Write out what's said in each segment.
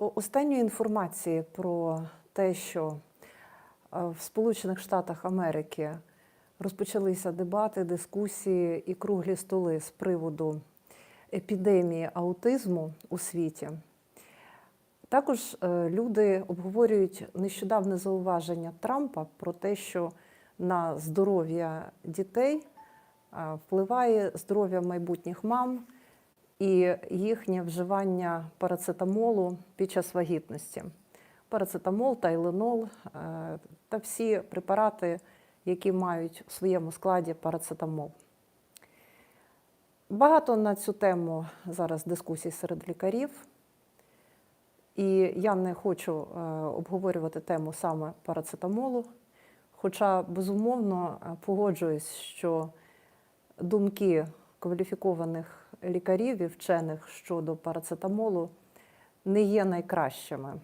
Останньої інформації про те, що е, в Сполучених Штатах Америки розпочалися дебати, дискусії і круглі столи з приводу епідемії аутизму у світі. Також е, люди обговорюють нещодавне зауваження Трампа про те, що на здоров'я дітей е, впливає здоров'я майбутніх мам і їхнє вживання парацетамолу під час вагітності. Парацетамол, тайленол е, та всі препарати, які мають у своєму складі парацетамол. Багато на цю тему зараз дискусій серед лікарів. І я не хочу е, обговорювати тему саме парацетамолу, хоча безумовно погоджуюсь, що думки кваліфікованих лікарів і вчених щодо парацетамолу не є найкращими.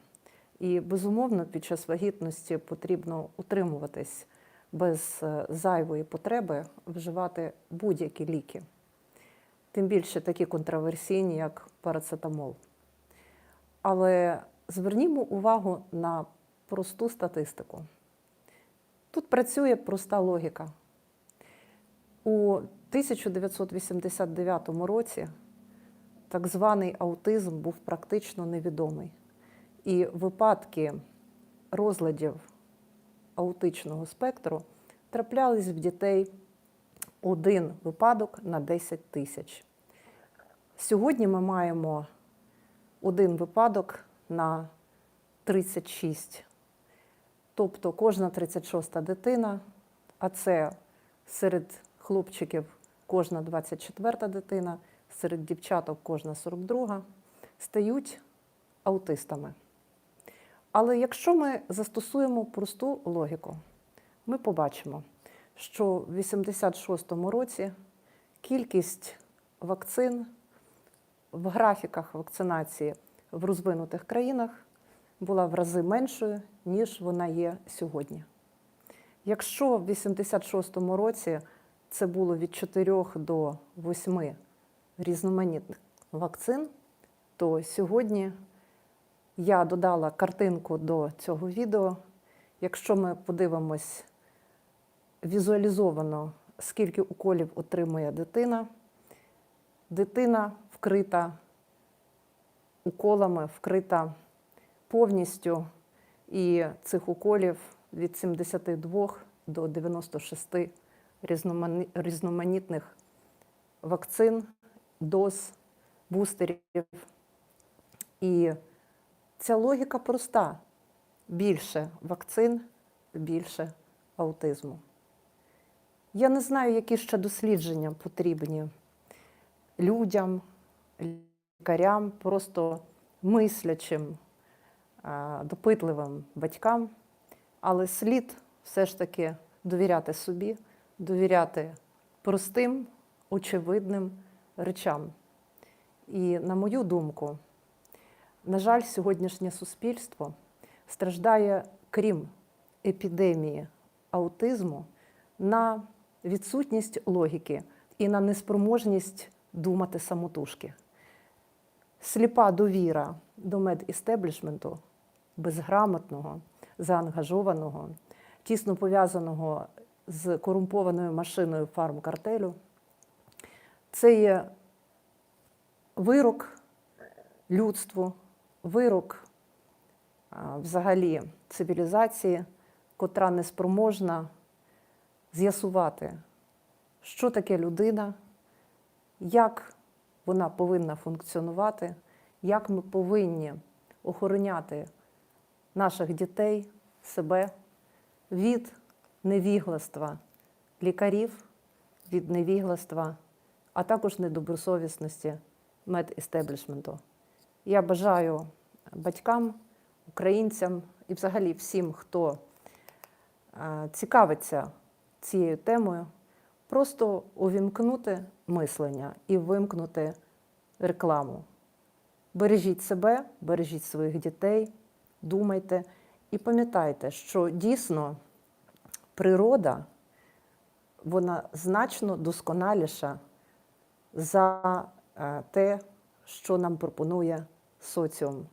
І безумовно під час вагітності потрібно утримуватись без е, зайвої потреби вживати будь-які ліки, тим більше такі контроверсійні, як парацетамол. Але звернімо увагу на просту статистику. Тут працює проста логіка. У 1989 році так званий аутизм був практично невідомий. І випадки розладів аутичного спектру траплялись в дітей один випадок на 10 тисяч. Сьогодні ми маємо один випадок на 36. Тобто кожна 36 дитина, а це серед хлопчиків кожна 24 дитина, серед дівчаток кожна 42, стають аутистами. Але якщо ми застосуємо просту логіку, ми побачимо, що в 86-му році кількість вакцин в графіках вакцинації в розвинутих країнах була в рази меншою, ніж вона є сьогодні. Якщо в 86-му році це було від 4 до 8 різноманітних вакцин, то сьогодні я додала картинку до цього відео. Якщо ми подивимось візуалізовано, скільки уколів отримує дитина, дитина вкрита уколами, вкрита повністю, і цих уколів від 72 до 96 різномані- різноманітних вакцин, доз, бустерів. І ця логіка проста: більше вакцин, більше аутизму. Я не знаю, які ще дослідження потрібні людям, лікарям, просто мислячим, допитливим батькам, але слід все ж таки довіряти собі, довіряти простим, очевидним речам. І, на мою думку, на жаль, сьогоднішнє суспільство страждає, крім епідемії аутизму, на відсутність логіки і на неспроможність думати самотужки. Сліпа довіра до медістеблішменту, безграмотного, заангажованого, тісно пов'язаного з корумпованою машиною фармкартелю, це є вирок людству, вирок взагалі цивілізації, котра не спроможна з'ясувати, що таке людина, як вона повинна функціонувати, як ми повинні охороняти наших дітей, себе від невігластва лікарів, від невігластва, а також недобросовісності медістеблішменту. Я бажаю батькам, українцям і взагалі всім, хто е, цікавиться цією темою, просто увімкнути мислення і вимкнути рекламу. Бережіть себе, бережіть своїх дітей, думайте і пам'ятайте, що дійсно природа вона значно досконаліша за е, те, що нам пропонує соціум.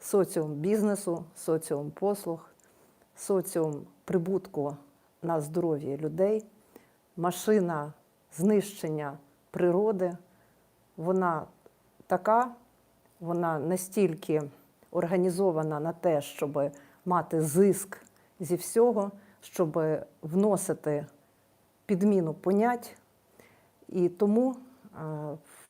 соціум бізнесу, соціум послуг, соціум прибутку на здоров'я людей, машина знищення природи. Вона така, вона настільки організована на те, щоб мати зиск зі всього, щоб вносити підміну понять. І тому е,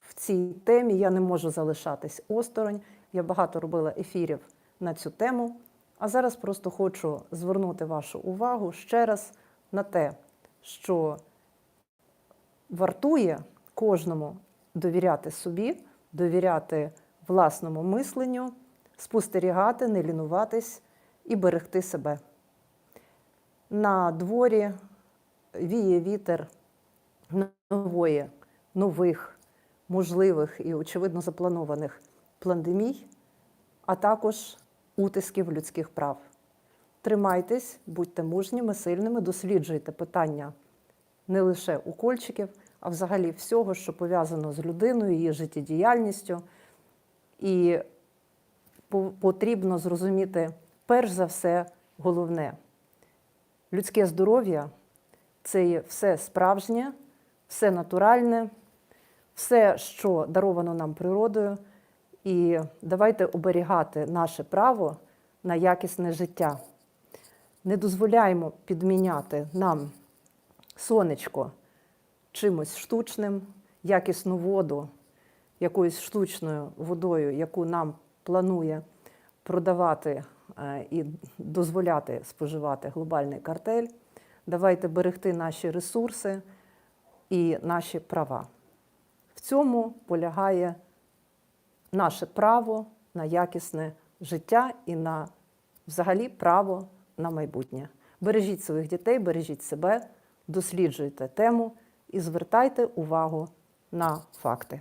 в цій темі я не можу залишатись осторонь. Я багато робила ефірів на цю тему. А зараз просто хочу звернути вашу увагу ще раз на те, що вартує кожному довіряти собі, довіряти власному мисленню, спостерігати, не лінуватись і берегти себе. На дворі віє вітер нової, нових, можливих і, очевидно, запланованих пандемій, а також утисків людських прав. Тримайтесь, будьте мужніми, сильними, досліджуйте питання не лише укольчиків, а взагалі всього, що пов'язано з людиною, її життєдіяльністю. І потрібно зрозуміти, перш за все, головне людське здоров'я це є все справжнє, все натуральне, все, що даровано нам природою. І давайте оберігати наше право на якісне життя. Не дозволяємо підміняти нам сонечко чимось штучним, якісну воду, якоюсь штучною водою, яку нам планує продавати і дозволяти споживати глобальний картель. Давайте берегти наші ресурси і наші права. В цьому полягає наше право на якісне життя і на взагалі право на майбутнє. Бережіть своїх дітей, бережіть себе, досліджуйте тему і звертайте увагу на факти.